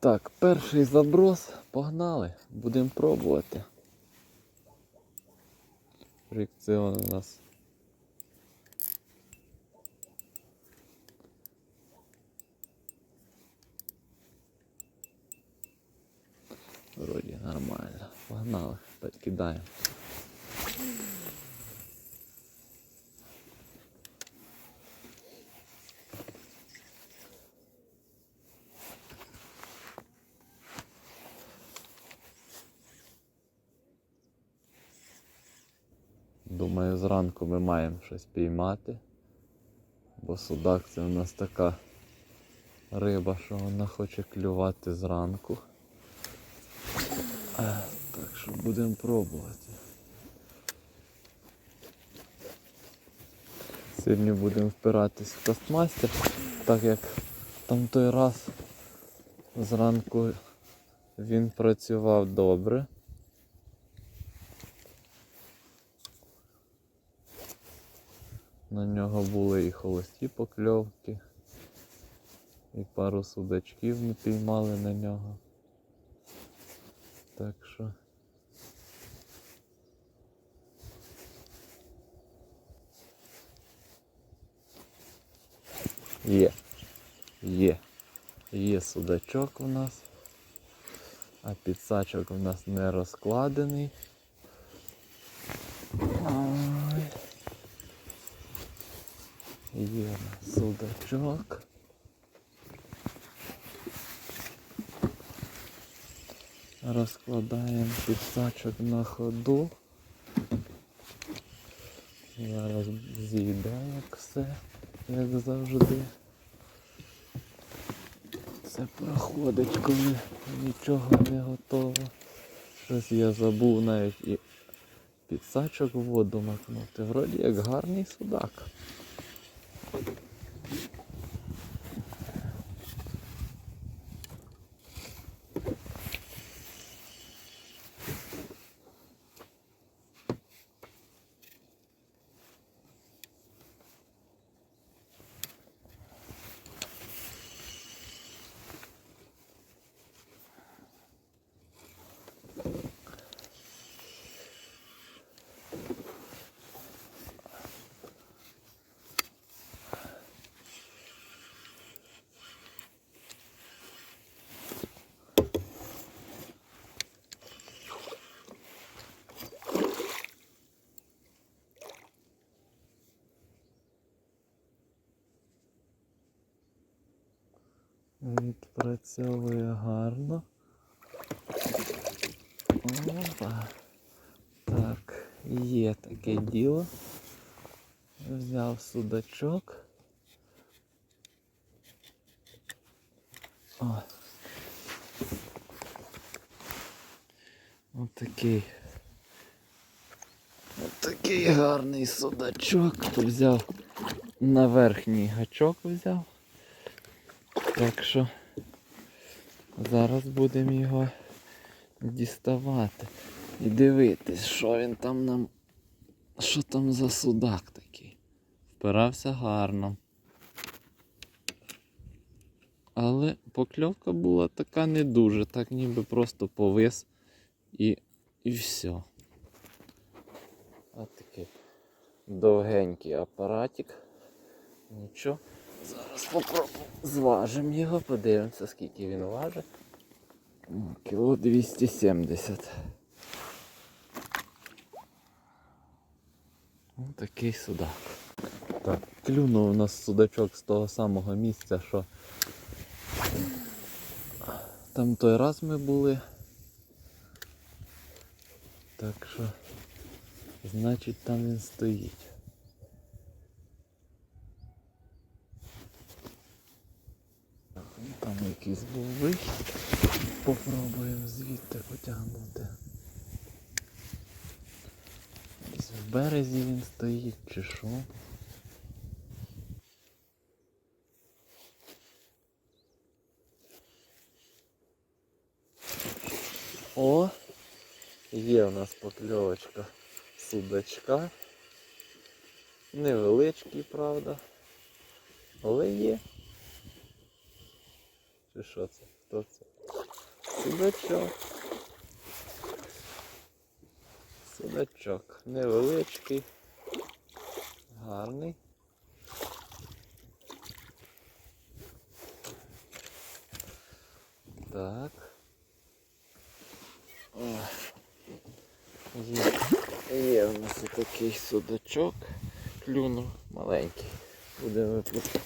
Так, перший заброс. Погнали. Будемо пробувати. Фрикціон у нас. Вроді нормально. Погнали. Підкидаємо. Думаю, зранку ми маємо щось піймати. Бо судак це у нас така риба, що вона хоче клювати зранку. Е, Так що будемо пробувати. Сьогодні будемо впиратись в кастмастер, так як там той раз зранку він працював добре. На нього були і холості покльовки, і пару судачків ми піймали на нього. Так що. Є. Є. Є судачок у нас. А підсачок у нас не розкладений. Ой. Є судачок. Розкладаємо підсачок на ходу. Зараз як все, як завжди. Все проходить, коли нічого не готово. Щось я забув навіть і підсачок в воду макнути. Вроді як гарний судак. Thank you. Відпрацьовує гарно. Опа. Так, є таке діло. Взяв судачок. О. Отакий. Отакий гарний судачок. Взяв на верхній гачок взяв. Так що зараз будемо його діставати і дивитись, що він там нам. Що там за судак такий. Впирався гарно. Але покльовка була така не дуже, так ніби просто повис і, і все. Ось такий довгенький апаратик. Нічого. Зараз попробуємо зважимо його, подивимося, скільки він важить. Кіло 270. Ось такий судак. Так, клюнув у нас судачок з того самого місця, що там той раз ми були. Так що, значить там він стоїть. Так, якийсь був вихід. Попробуємо звідти потягнути. Десь в березі він стоїть чи що. О! Є у нас покльовочка судачка. Невеличкий, правда. Але є. Чи що це? Хто це? Судачок. Судачок. Невеличкий. Гарний. Так. Є, є в нас такий судачок. Клюнув маленький. Будемо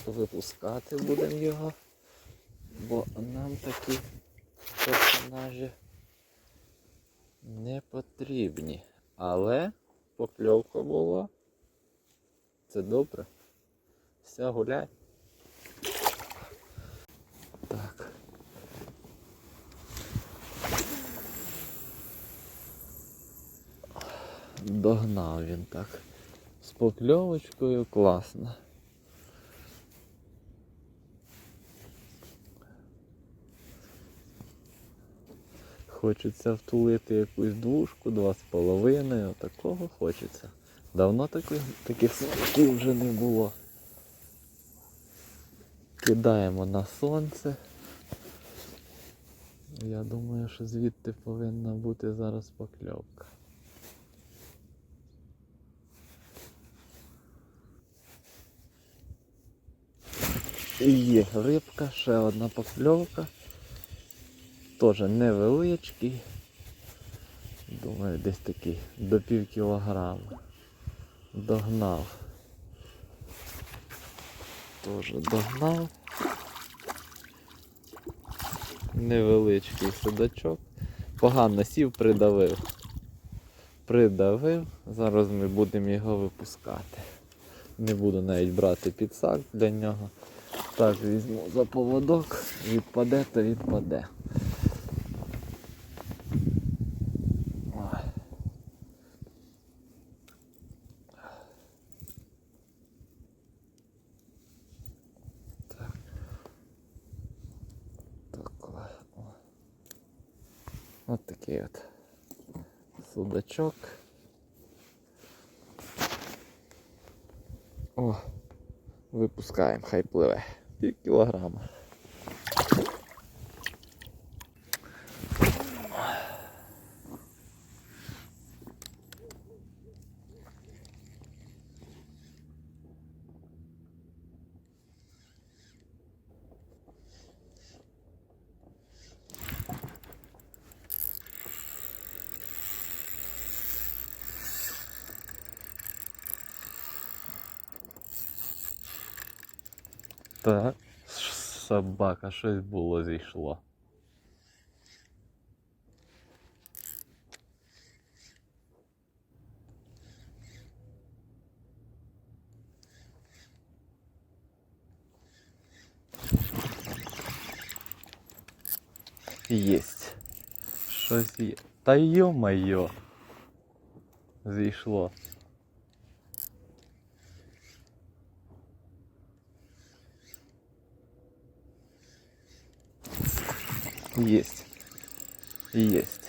випускати будемо його. Бо нам такі персонажі не потрібні. Але покльовка була. Це добре. Все, гуляй. Так. Догнав він так. З покльовочкою класно. Хочеться втулити якусь двушку, два з половиною, такого хочеться. Давно таких, таких смаків вже не було. Кидаємо на сонце. Я думаю, що звідти повинна бути зараз покльовка. І є рибка, ще одна покльовка. Теж невеличкий. Думаю, десь такий до пів кілограма. Догнав. Теж догнав. Невеличкий судачок. Погано сів, придавив. Придавив. Зараз ми будемо його випускати. Не буду навіть брати підсак для нього. Так, візьму за поводок, відпаде, то відпаде. Ой. Так. Так, о. От такий от судачок. О, випускаємо, хай пливе. Пів кілограма. Так, собака, щось було зійшло. Єсть. Щось є. Та йо-майо. Зійшло. Есть. Есть.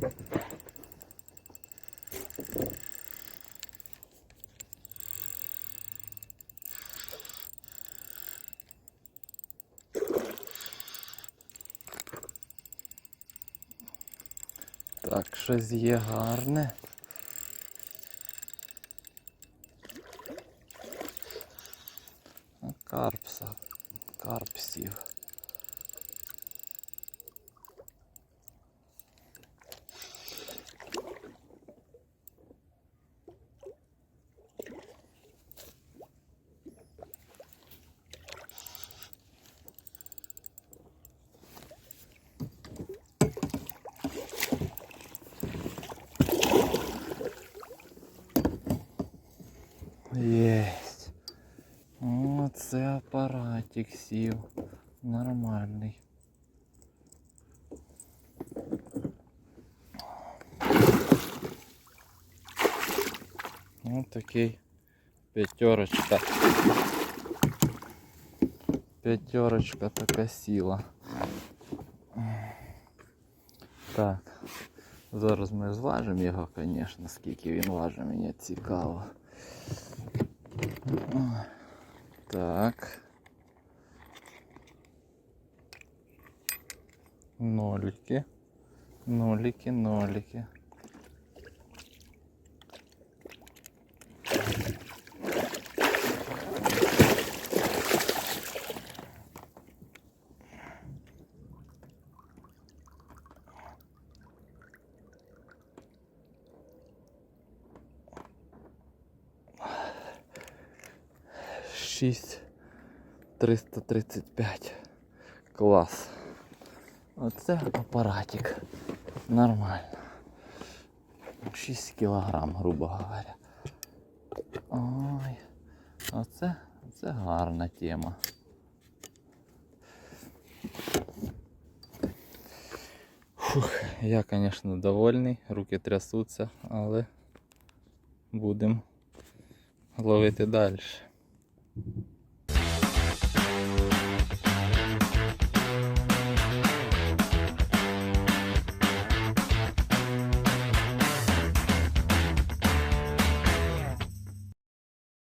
Так, щось є гарне. Ну, Карпса. Карпсів. Єсть. Оце апаратик сів. Нормальний. Ось такий п'ятерочка. П'ятерочка така сіла. Так. Зараз ми зважимо його, звісно, скільки він важить, мені цікаво. Так. Нолики. Нолики, нолики. Шість триста тридцять п'ять. Клас. Оце апаратик. Нормально. 6 кілограм, грубо говоря. Ой. Оце, це гарна тема. Фух, я, звісно, довольний, руки трясуться, але будемо ловити далі.